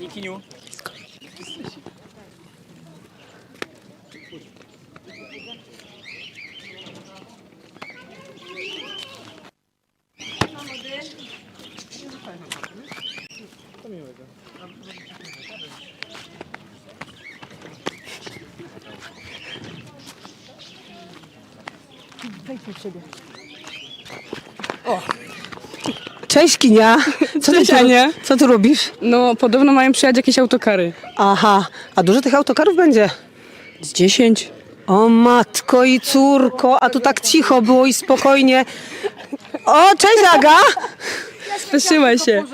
Pani Kiniu. Cześć Kinia. Co Cześć, ty, tu- Ania. Co tu robisz? No, podobno mają przyjechać jakieś autokary. Aha, a dużo tych autokarów będzie? Z 10. O matko i córko, a tu tak cicho było i spokojnie. O, cześć Aga! Spieszyła się.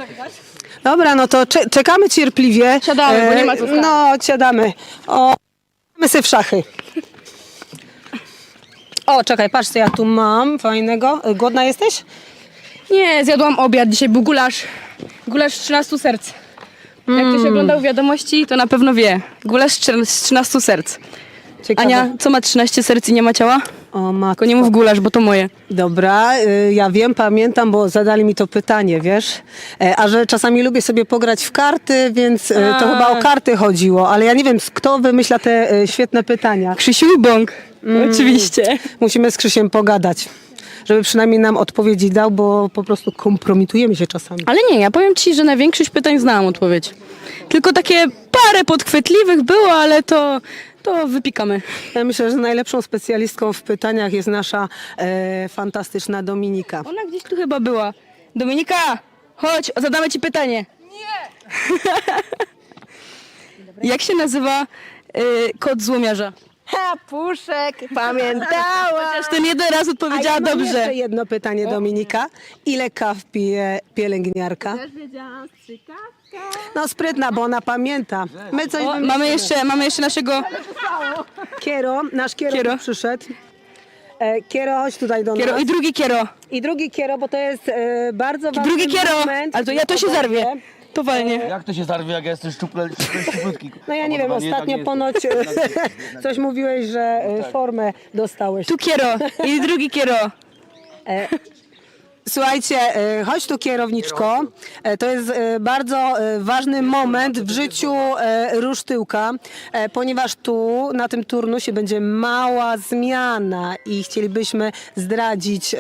Dobra, no to cze- czekamy cierpliwie. Siadamy, bo nie ma co stać. No, siadamy. O, my sobie w szachy. O, czekaj, patrz co ja tu mam fajnego. Y, Głodna jesteś? Nie, zjadłam obiad. Dzisiaj był gulasz. Gulasz z 13 serc. Jak ktoś oglądał wiadomości, to na pewno wie. Gulasz z trze- z 13 serc. Ciekawe. Ania, co ma 13 serc i nie ma ciała? O matko. Tylko nie mów gulasz, bo to moje. Dobra, y, ja wiem, pamiętam, bo zadali mi to pytanie, wiesz? E, A że czasami lubię sobie pograć w karty, więc y, to A. chyba o karty chodziło, ale ja nie wiem, kto wymyśla te y, świetne pytania. Krzysiu i Bąk. Oczywiście. Musimy z Krzysiem pogadać, żeby przynajmniej nam odpowiedzi dał, bo po prostu kompromitujemy się czasami. Ale nie, ja powiem ci, że na większość pytań znałam odpowiedź. Tylko takie parę podchwytliwych było, ale to, to wypikamy. Ja myślę, że najlepszą specjalistką w pytaniach jest nasza e, fantastyczna Dominika. Ona gdzieś tu chyba była. Dominika, chodź, zadamy ci pytanie. Nie! Jak się nazywa y, kot złomiarza? Ha, puszek, pamiętała! Chociaż ten jeden raz A odpowiedziała ja mam dobrze. jeszcze jedno pytanie, Dominika. Ile kaw pije pielęgniarka? No sprytna, bo ona pamięta. My coś O, mamy, jeszcze, mamy jeszcze naszego... Kiero, nasz Kiero, Kiero. przyszedł. E, Kiero, chodź tutaj do Kiero nas. i drugi kiero. I drugi Kiero, bo to jest e, bardzo ważny Drugi kiero. moment. Ale to ja to się zarwie. To walnie. Jak to się zarwie, jak ja jestem szczuple, szczuple, szczuplutki? No ja nie wiem, Podobno ostatnio tak ponoć e, coś mówiłeś, że e, formę dostałeś. Tu kiero i drugi kiero. Słuchajcie, e, chodź tu kierowniczko. E, To jest e, bardzo e, ważny moment w życiu e, rusztyłka, e, ponieważ tu na tym turnusie będzie mała zmiana i chcielibyśmy zdradzić e,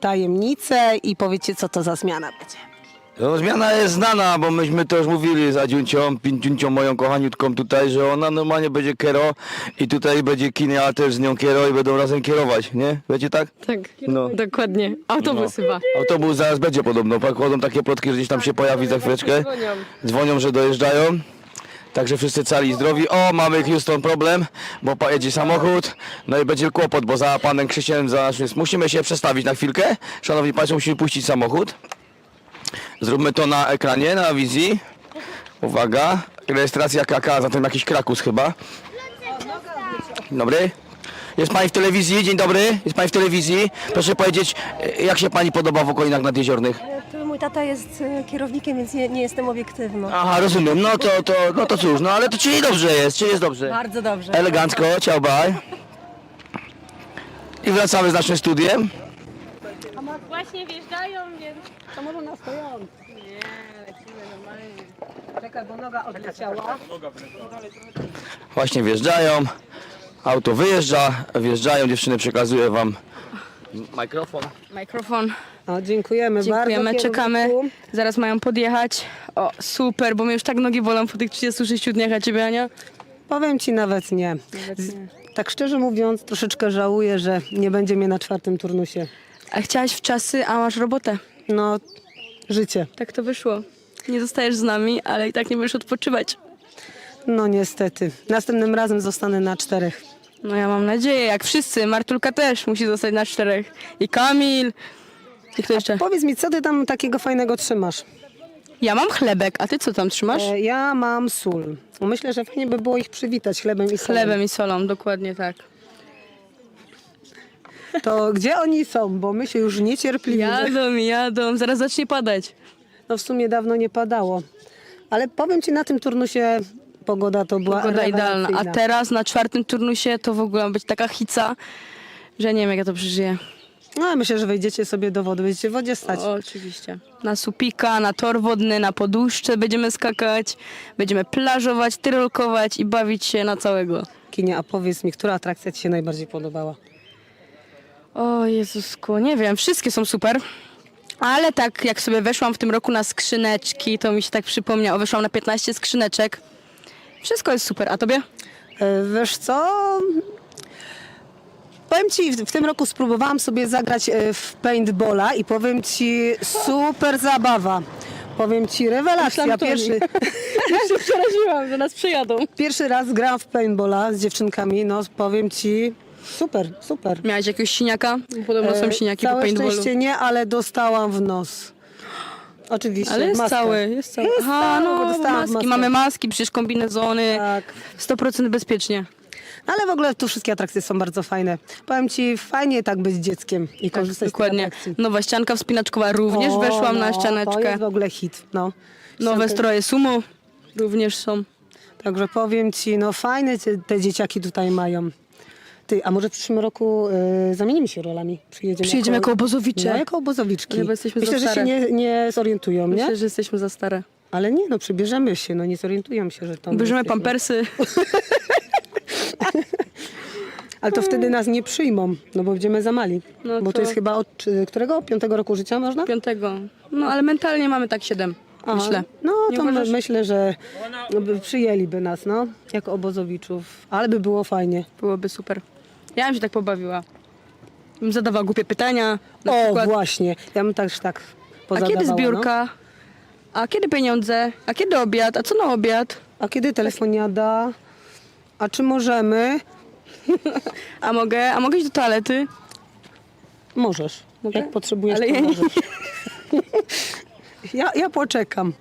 tajemnicę i powiecie, co to za zmiana będzie. No, zmiana jest znana, bo myśmy to już mówili z Adziuncią, Pinciuncią, moją kochaniutką tutaj, że ona normalnie będzie kero i tutaj będzie kinia też z nią kiero i będą razem kierować, nie? Wiecie tak? Tak, No. dokładnie. Autobus chyba. Autobus zaraz będzie podobno, tak? chodzą takie plotki, że gdzieś tam się pojawi za chwileczkę. Dzwonią, że dojeżdżają. Także wszyscy cali i zdrowi. O, mamy Houston problem, bo pojedzie samochód. No i będzie kłopot, bo za panem Krzysiem, za musimy się przestawić na chwilkę. Szanowni Państwo, musimy puścić samochód. Zróbmy to na ekranie, na wizji. Uwaga, rejestracja KK, zatem jakiś Krakus chyba. Dobry. Jest Pani w telewizji, dzień dobry. Jest Pani w telewizji. Proszę powiedzieć, e, jak się Pani podoba w okolinach nadjeziornych? To mój tata jest e, kierownikiem, więc nie, nie jestem obiektywna. Aha, rozumiem. No to, to, no to cóż, no ale to czyli dobrze jest, czyli jest dobrze. Bardzo dobrze. Elegancko, ciao, bye. I wracamy z naszym studiem. Właśnie wjeżdżają, więc To może na stojąc. nie, lecimy normalnie. Czekaj, bo noga odleciała. Właśnie wjeżdżają. Auto wyjeżdża, wjeżdżają, dziewczyny przekazuję wam mikrofon. Mikrofon. O, dziękujemy, Dziękujemy, bardzo. czekamy. kierowniku. Zaraz mają podjechać. O, super, bo mnie już tak nogi bolą po tych 36 dniach, a ciebie, Ania? Powiem ci nawet nie. Z, tak szczerze mówiąc, troszeczkę żałuję, że nie będzie mnie na czwartym turnusie. A chciałaś w czasy, a masz robotę. No, życie. Tak to wyszło. Nie zostajesz z nami, ale i tak nie będziesz odpoczywać. No niestety. Następnym razem zostanę na czterech. No ja mam nadzieję, jak wszyscy. Martulka też musi zostać na czterech. I Kamil. I kto jeszcze? Powiedz mi, co ty tam takiego fajnego trzymasz? Ja mam chlebek, a ty co tam trzymasz? E, ja mam sól. Myślę, że fajnie by było ich przywitać chlebem i solem. Chlebem i solą, dokładnie tak. To gdzie oni są? Bo my się już niecierpliwimy. Jadą, jadą, zaraz zacznie padać. No w sumie dawno nie padało. Ale powiem ci, na tym turnusie pogoda to była Pogoda idealna. A rewelacyjna. teraz na czwartym turnusie to w ogóle ma być taka hica, że nie wiem jak ja to przeżyję. No, myślę, że wejdziecie sobie do wody, będziecie w wodzie stać. O, oczywiście. Na supika, na tor wodny, na poduszce będziemy skakać, będziemy plażować, tyrolkować i bawić się na całego. Kinia, a powiedz mi, która atrakcja Ci się najbardziej podobała? O Jezusku, nie wiem, wszystkie są super. Ale tak jak sobie weszłam w tym roku na skrzyneczki, to mi się tak przypomniało, weszłam na 15 skrzyneczek. Wszystko jest super, a tobie? E, Wiesz co? Powiem Ci, w w tym roku spróbowałam sobie zagrać e, w paintballa i powiem Ci, super zabawa. Powiem Ci, rewelacja. Myślałam, to Pierwszy, Ja się przeraziłam, że nas przyjadą. pierwszy raz grałam w paintballa z dziewczynkami, no powiem Ci, super, super. Miałaś jakiegoś siniaka? Podobno są E, siniaki po Całe paintballu. szczęście nie, ale dostałam w nos. Oczywiście. Ale jest maskę. cały, jest cały. Jest Aha, cały, bo no, dostałam maski. maskę. Mamy maski, przecież kombinezony. Tak. 100% bezpiecznie. Ale w ogóle tu wszystkie atrakcje są bardzo fajne. Powiem Ci, fajnie tak być dzieckiem i Tak, korzystać z dokładnie. tych atrakcji. Nowa ścianka wspinaczkowa również O, weszłam no, na To ścianeczkę. jest w ogóle hit, no. Nowe stroje sumo również są. Także powiem Ci, no fajne te, te dzieciaki tutaj mają. Ty, a może w przyszłym roku y, zamienimy się rolami? Przyjedziemy, Przyjedziemy jako obozowicze. No, jako obozowiczki. Bo jesteśmy Myślę, za że się stare. nie, nie zorientują, nie? Myślę, że jesteśmy za stare. Ale nie, no przybierzemy się, no nie zorientują się, że to my Bierzemy jesteśmy. pampersy. Ale to wtedy nas nie przyjmą, no bo będziemy za mali. No bo to to- jest chyba od czy, którego? Piątego roku życia można? Piątego. No ale mentalnie mamy tak siedem. Aha. Myślę. No Nie to my, uważasz? myślę, że by przyjęliby nas, no, jako obozowiczów. Ale by było fajnie. Byłoby super. Ja bym się tak pobawiła. Bym zadawała głupie pytania. Na o, przykład, właśnie. Ja bym też tak a pozadawała. kiedy No. zbiórka? A kiedy pieniądze? A kiedy obiad? A co na obiad? A kiedy telefoniada? A czy możemy? A mogę, a mogę iść do toalety? Możesz. Mogę? Jak potrzebujesz, Ale to ja nie- możesz. Ja, ja poczekam.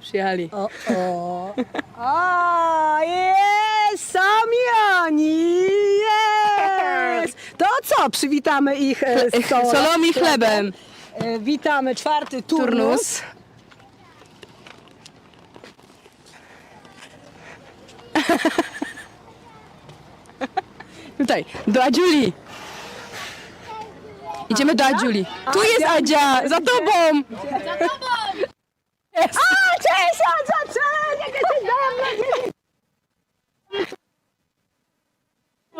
Przyjechali. O, o. A, jest! Samiani! Jest! To co? Przywitamy ich e, z solą. Solą i chlebem. E, witamy czwarty turnus. Turnus. Tutaj, do Adziuli. Idziemy do Adziuli. Tu jest Adzia, za tobą. A, cześć, Adzia, cześć! Jak jesteś!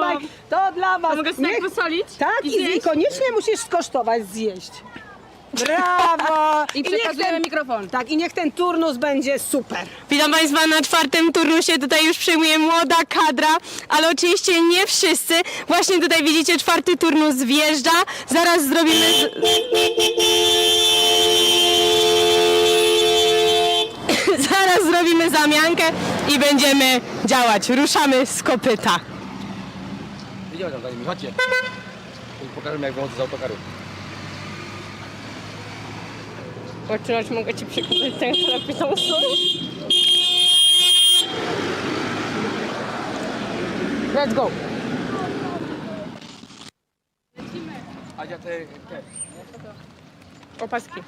Tak, To dla was. Mogę sobie Niech- posolić? Tak, I zjeść? koniecznie musisz skosztować, zjeść. Brawo! I niech przekazujemy ten- mikrofon. Tak, i niech ten turnus będzie super. Witam Państwa na czwartym turnusie. Tutaj już przejmuje młoda kadra, ale oczywiście nie wszyscy. Właśnie tutaj widzicie czwarty turnus wjeżdża. Zaraz zrobimy... Z... Zaraz zrobimy zamiankę i będziemy działać. Ruszamy z kopyta. Idziemy tam za nimi, chodźcie. Pokażemy jak wychodzę z autokaru. Poczynać mogę Ci przekazać ten, kto napisał Let's go. Adzia, te, te. opaski.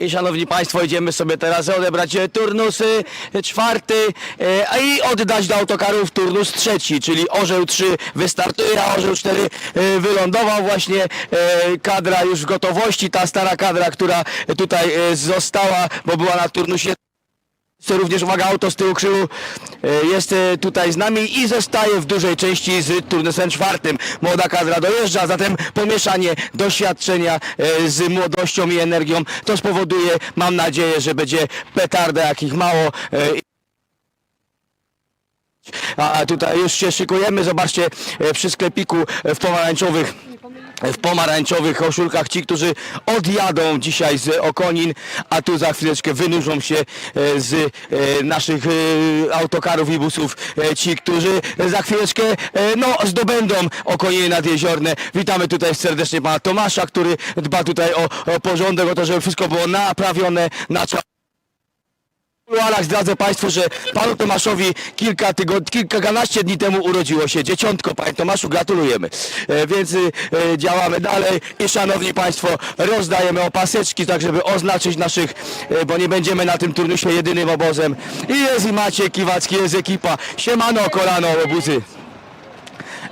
I szanowni państwo, idziemy sobie teraz odebrać e, turnusy e, czwarty e, i oddać do autokarów turnus trzeci, czyli Orzeł 3 wystartuje, a Orzeł 4 e, wylądował właśnie e, kadra już w gotowości, ta stara kadra, która tutaj e, została, bo była na turnusie co również, uwaga, auto z tyłu krzyżu e, jest e, tutaj z nami i zostaje w dużej części z turnusem czwartym. Młoda kadra dojeżdża, zatem pomieszanie doświadczenia e, z młodością i energią to spowoduje, mam nadzieję, że będzie petarda jakich mało. A tutaj już się szykujemy, zobaczcie przy sklepiku w pomarańczowych w pomarańczowych koszulkach ci, którzy odjadą dzisiaj z Okonin, a tu za chwileczkę wynurzą się e, z e, naszych e, autokarów i busów ci, którzy za chwileczkę no, zdobędą Okoniny nadjeziorne. Witamy tutaj serdecznie pana Tomasza, który dba tutaj o porządek, o to, żeby wszystko było naprawione na czas. Alach zdradzę Państwu, że panu Tomaszowi kilka tygodni, kilkanaście dni temu urodziło się dzieciątko. Panie Tomaszu, gratulujemy. E, więc y, e, działamy dalej i szanowni Państwo, rozdajemy opaseczki, tak żeby oznaczyć naszych, e, bo nie będziemy na tym turnusie jedynym obozem. I jest i Maciek Kiwacki, jest ekipa. Siemano, kolano, obuzy.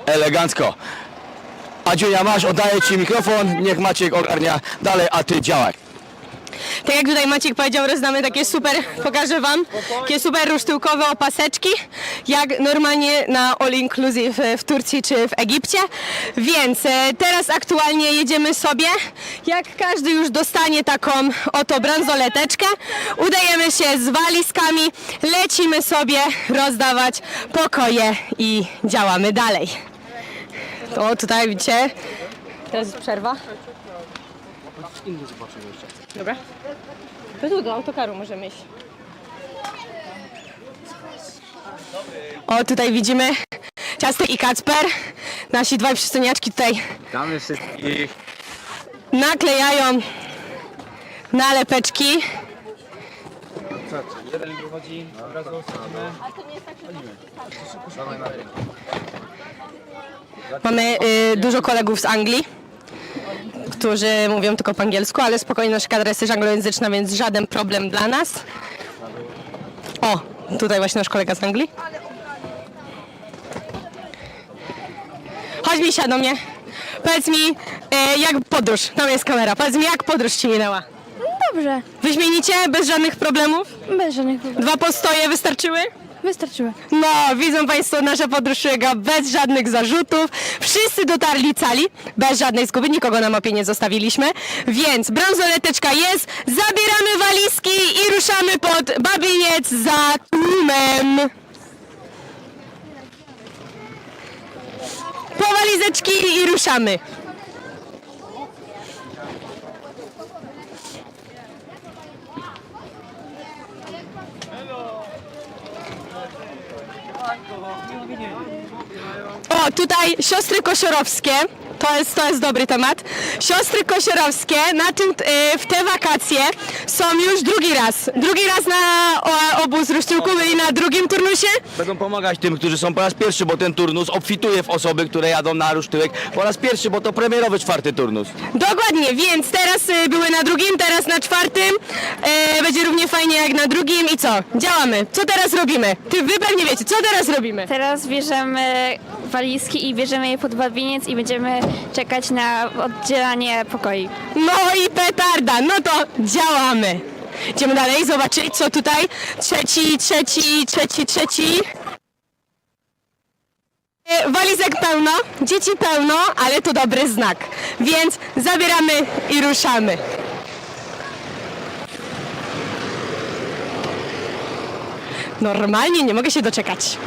elegancko. Adziunia, masz, oddaję Ci mikrofon, niech Maciek ogarnia dalej, a Ty działaj. Tak jak tutaj Maciek powiedział, rozdamy takie super, pokażę wam, takie super rusztyłkowe opaseczki, jak normalnie na All Inclusive w Turcji czy w Egipcie. Więc e, teraz aktualnie jedziemy sobie, jak każdy już dostanie taką oto bransoleteczkę, udajemy się z walizkami, lecimy sobie rozdawać pokoje i działamy dalej. O, tutaj widzicie, teraz jest przerwa. Dobra. To tu do autokaru możemy iść. O, tutaj widzimy Ciastek i Kacper. Nasi dwaj przystojniaczki tutaj Witamy wszystkich. naklejają nalepeczki. Mamy y, dużo kolegów z Anglii, którzy mówią tylko po angielsku, ale spokojnie nasza kadra jest też anglojęzyczna, więc żaden problem dla nas. O, tutaj właśnie nasz kolega z Anglii. Chodź Misia do mnie. Powiedz mi, e, jak podróż, tam jest kamera, powiedz mi, jak podróż Ci minęła? Dobrze, Wyśmienicie, bez żadnych problemów? bez żadnych problemów. Dwa postoje wystarczyły? Wystarczyły. No, widzą Państwo, nasza podróż przebiega bez żadnych zarzutów. Wszyscy dotarli cali, bez żadnej zguby, nikogo na mapie nie zostawiliśmy. Więc bransoleteczka jest, zabieramy walizki i ruszamy pod Babieniec za tłumem. Po walizeczki i ruszamy. O, tutaj siostry kosiorowskie. To jest, to jest dobry temat. Siostry kosiorowskie na tym, y, w te wakacje są już drugi raz. Drugi raz na o, obóz Rusztyłku byli na drugim turnusie. Będą pomagać tym, którzy są po raz pierwszy, bo ten turnus obfituje w osoby, które jadą na rusztyłek po raz pierwszy, bo to premierowy czwarty turnus. Dokładnie, więc teraz y, były na drugim, teraz na czwartym. E, będzie równie fajnie jak na drugim i co? Działamy. Co teraz robimy? Ty wy pewnie wiecie, co teraz robimy? Teraz bierzemy walizki i bierzemy je pod babiniec i będziemy czekać na oddzielanie pokoi. No i petarda, no to działamy. Idziemy dalej, zobaczyć co tutaj. Trzeci, trzeci, trzeci, trzeci. E, Walizek pełno, dzieci pełno, ale to dobry znak. Więc zabieramy i ruszamy. Normalnie nie mogę się doczekać.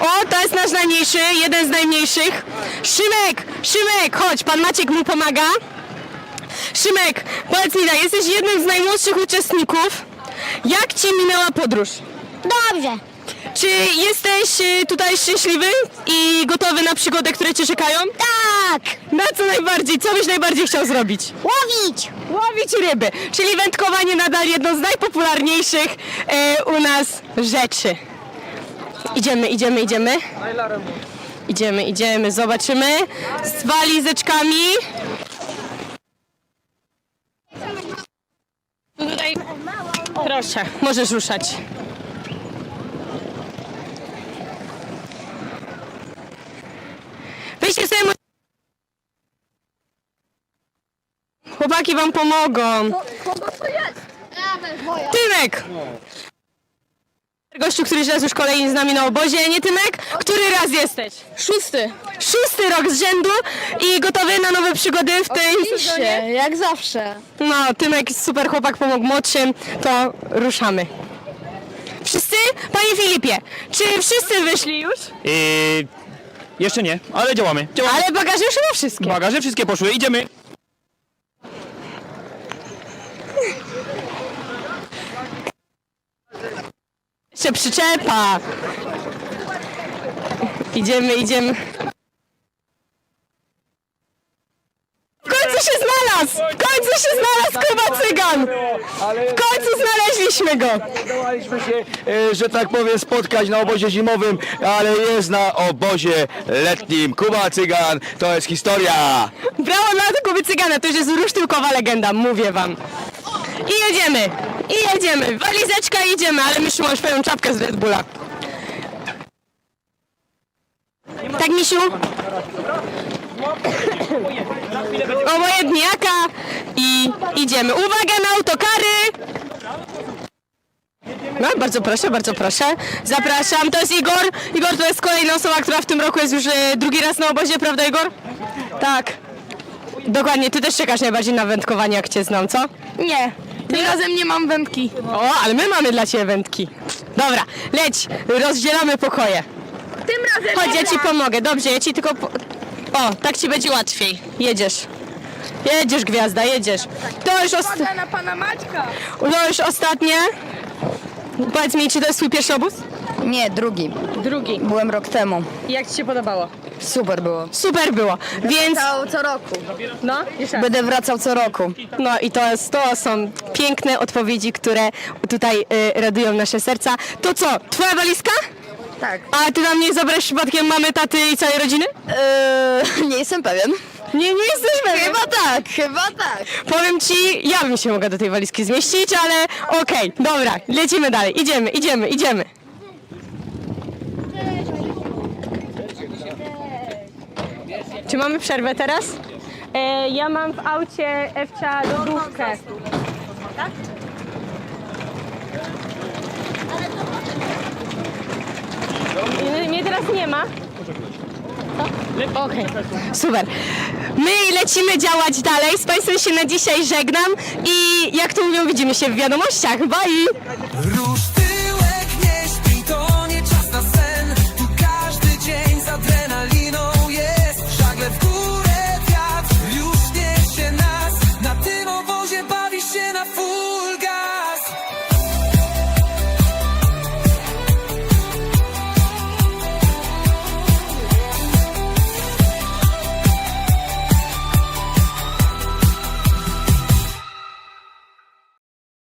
O, to jest nasz najmniejszy, jeden z najmniejszych. Szymek, Szymek, chodź, pan Maciek mu pomaga. Szymek, powiedz mi, tak, jesteś jednym z najmłodszych uczestników. Jak ci minęła podróż? Dobrze. Czy jesteś y, tutaj szczęśliwy i gotowy na przygody, które cię czekają? Tak. Na co najbardziej? Co byś najbardziej chciał zrobić? Łowić. Łowić ryby, czyli wędkowanie nadal jedno z najpopularniejszych e, u nas rzeczy. Idziemy, idziemy, idziemy. Idziemy, idziemy, zobaczymy. Z walizeczkami. Tutaj. Proszę, możesz ruszać. Wyjście sobie. Chłopaki wam pomogą. Tymek! Gościu, który jest już kolejny z nami na obozie, nie Tymek? Który raz jesteś? Szósty. Szósty rok z rzędu i gotowy na nowe przygody w tym sezonie? jak zawsze. No, Tymek, super chłopak, pomógł młodszym, to ruszamy. Wszyscy? Panie Filipie, czy wszyscy wyszli już? Yy, jeszcze nie, ale działamy. działamy. Ale bagaże już chyba wszystkie. Bagaże wszystkie poszły, idziemy. Jeszcze przyczepa. Idziemy, idziemy. W końcu się znalazł! W końcu się znalazł Kuba Cygan! W końcu znaleźliśmy go! Udało się, e, że tak powiem, spotkać na obozie zimowym, ale jest na obozie letnim. Kuba Cygan, to jest historia. Brawo dla Kuby Cygana, to już jest rusztyłkowa legenda, mówię wam. I jedziemy, i jedziemy. Walizeczka jedziemy, ale myśmy mają swoją czapkę z Red Bulla. Tak, misiu? Obojętniaka i idziemy. Uwaga na autokary! No, bardzo proszę, bardzo proszę. Zapraszam, to jest Igor. Igor to jest kolejna osoba, która w tym roku jest już e, drugi raz na obozie, prawda Igor? Tak. Dokładnie, ty też czekasz najbardziej na wędkowanie, jak cię znam, co? Nie, tym razem nie mam wędki. O, ale my mamy dla ciebie wędki. Dobra, leć, rozdzielamy pokoje. Tym razem Chodź, ja ci pomogę. Dobrze, ja ci tylko. Po... O, tak ci będzie łatwiej. Jedziesz. Jedziesz, gwiazda, jedziesz. To już, ost... na pana Maćka. to już ostatnie. Powiedz mi, czy to jest twój pierwszy obóz? Nie, drugi. Drugi. Byłem rok temu. Jak ci się podobało? Super było. Super było. Więc. co roku. No. Będę wracał co roku. No i to, jest, to są piękne odpowiedzi, które tutaj y, radują nasze serca. To co, twoja walizka? Tak. A ty nam nie zabrałeś przypadkiem mamy, taty i całej rodziny? Eee, nie jestem pewien. Nie, nie jesteś pewien. Chyba tak, chyba tak. Powiem ci, ja bym się mogła do tej walizki zmieścić, ale okej, dobra, lecimy dalej, idziemy, idziemy, idziemy. Czy mamy przerwę teraz? E, ja mam w aucie Ewcia lodówkę. Tak? Nie, Mnie teraz nie ma. Okej, super. My lecimy działać dalej. Z Państwem się na dzisiaj żegnam i jak to mówią, widzimy się w wiadomościach. Bye!